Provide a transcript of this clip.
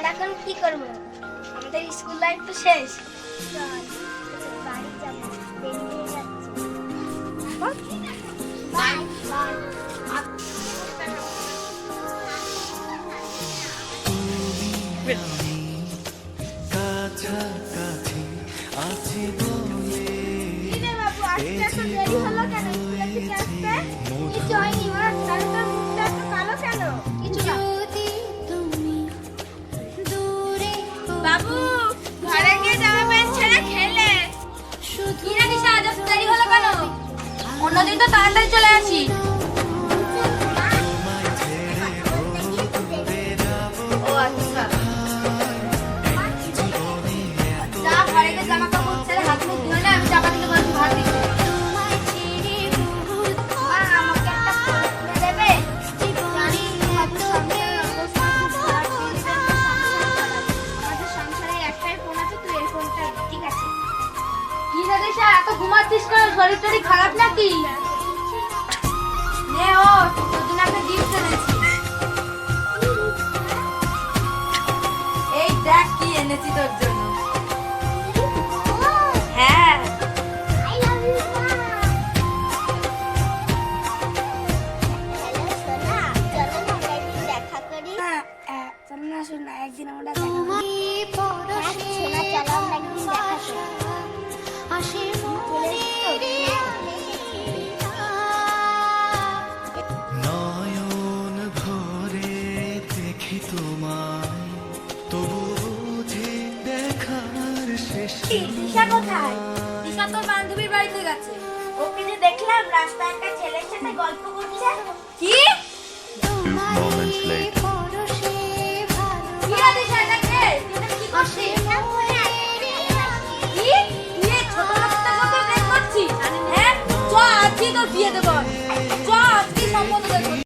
আমরা এখন কি করব? আমাদের স্কুল লাইফ তো শেষ। চল বাড়ি যাব। বাই বাই কাছাকাছি আছি বলে কিরে বাবু, ঘরে গিয়ে জামা প্যান্ট ছেড়ে খেলে। কি রাখিস আজ দেরি হলো কেন? অন্যদিন তো তাড়াতাড়ি চলে আসি। এত ঘুমাচ্ছিস কেন? শরীর টরীর খারাপ নাকি? নে ও জন্য একটা গিফট এনেছি এই দেখ কি এনেছি তোর জন্য। হ্যাঁ। আমরা একদিন দেখা করি চলো না সোনা একদিন আমরা দেখা করি। হ্যাঁ, সোনা চলো আমরা একদিন দেখা করি। কি, দিশা কোথায়? দিশা তোর বান্ধবীর বাড়িতে গেছে। ওকে যে দেখলাম রাস্তায় একটা ছেলের সাথে গল্প করছে। কি? হ্যাঁ? তোর বিয়ে দেবো। চ আজকে সম্বন্ধ দেবো